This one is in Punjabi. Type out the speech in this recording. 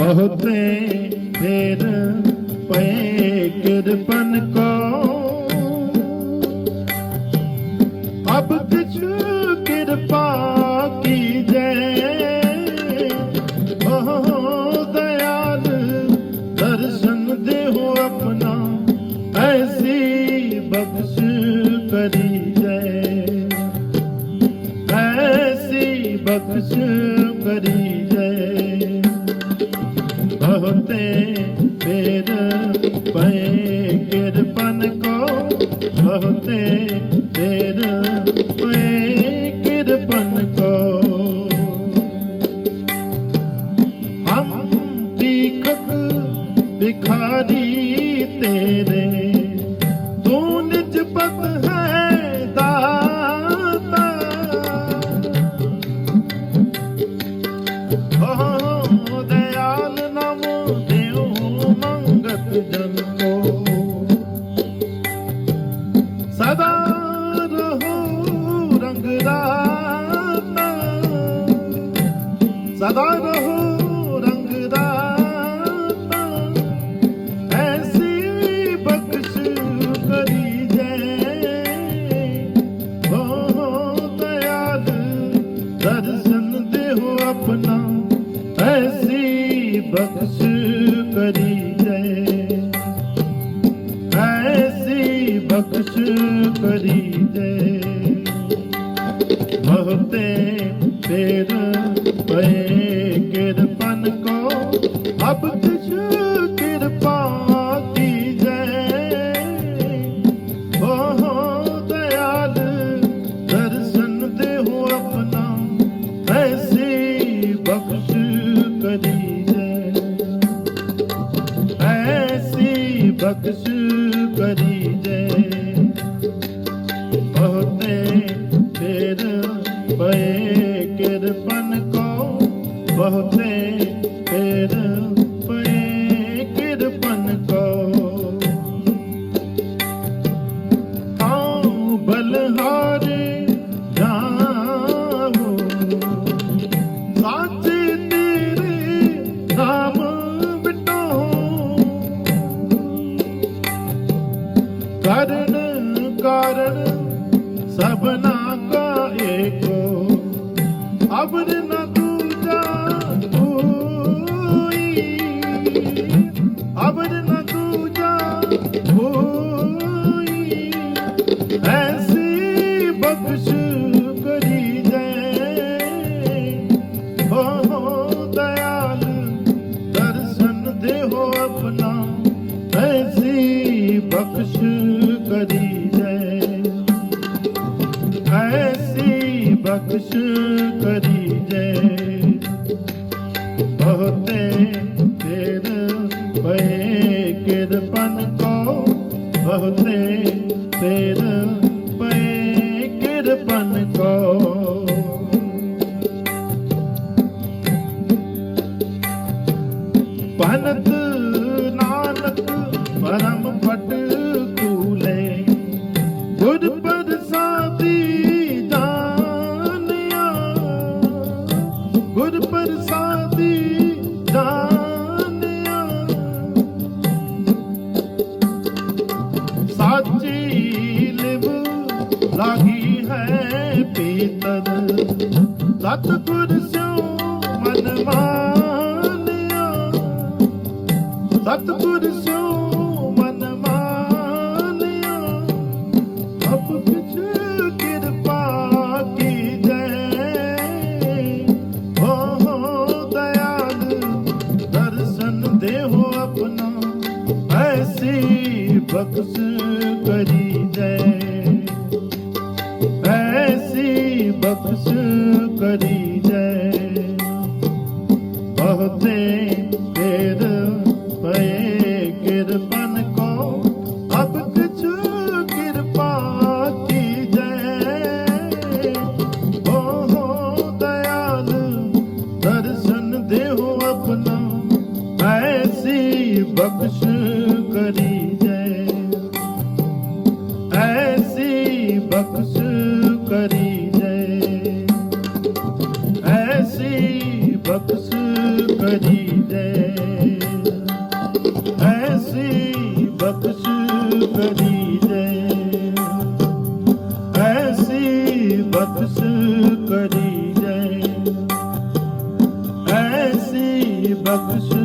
ਬਹੁਤੇ ਫੇਰ ਪਏ ਕਿਰਪਨ ਕੋ। ਅਬ ਕਿਛ ਕਿਰਪਾ ਕੀਜੈ। ਓ ਦਇਆਲ ਦਰਸ਼ਨ ਦੇਹੋ ਆਪਣਾ, ਐਸੀ ਬਖਸ਼ ਕਰੀ ਜੈ ਐਸੀ ਬਖਸ਼ ਕਰੀ ਬਹੁਤੇ ਫੇਰ ਪਏ ਕਿਰਪਨ ਕੋ ਬਹੁਤੇ ਫੇਰ ਪਏ ਕਿਰਪਨ ਕੋ। ਹਮ ਭੀਖਕ ਭਿਖਾਰੀ ਤੇਰੇ ਸਦਾ ਰਹੋ ਰੰਗ ਰਾਤਾ ਐਸੀ ਬਖਸ਼ ਕਰੀ ਜੈ ਓ ਦਇਆਲ ਦਰਸ਼ਨ ਦੇਹੋ ਆਪਣਾ। ਐਸੀ ਬਖਸ਼ ਕਰੀ ਜੈ ਐਸੀ ਬਖਸ਼ ਕਰੀ ਜੈ ਬਹੁਤੇ ਤੇਰਾ ਅਬ ਸਭਨਾ ਕਾ ਏਕੋ ਅਬਰ ਨ ਦੂਜਾ ਹੋਈ ਅਬਰ ਨ ਦੂਜਾ ਹੋਈ ਐਸੀ ਬਖਸ਼ ਕਰੀ ਜੈ ਹੋ ਦਇਆਲ, ਦਰਸ਼ਨ ਦੇਹੋ ਆਪਣਾ। ਐਸੀ ਬਖਸ਼ ਕਰੀ ਐਸੀ ਬਖਸ਼ ਕਰੀ ਜੈ ਬਹੁਤੇ ਤੇਰ ਪਏ ਕਿਰਪਨ ਕੋ ਬਹੁਤੇ ਤੇਰ ਪਏ ਕਿਰਪਨ ਕੋ ਪਨਤ ਨਾਨਕ ਪਰਮ ਲਾਗੀ ਹੈ ਪੀਤਰ ਸਤਿਗੁਰ ਸਿਉ ਮਨ ਮਾਨਿਆ ਸਤਿਗੁਰ ਸਿਉ ਮਨ ਮਾਨਿਆ ਅਬ ਕਿਛ ਕਿਰਪਾ ਕੀਜੈ ਹੋ ਦਇਆਲ, ਦਰਸ਼ਨ ਦੇਹੋ ਆਪਣਾ। ਐਸੀ ਬਖਸ਼ ਕਰੀ ਜੈ ਐਸੀ ਬਖਸ਼ ਕਰੀ ਜੈ ਬਹੁਤੇ ਦੇ। ਬਖਸ਼ ਕਰੀ ਦੇ। ਐਸੀ ਬਖਸ਼ ਕਰੀ ਦੇ। ਐਸੀ ਬਖਸ਼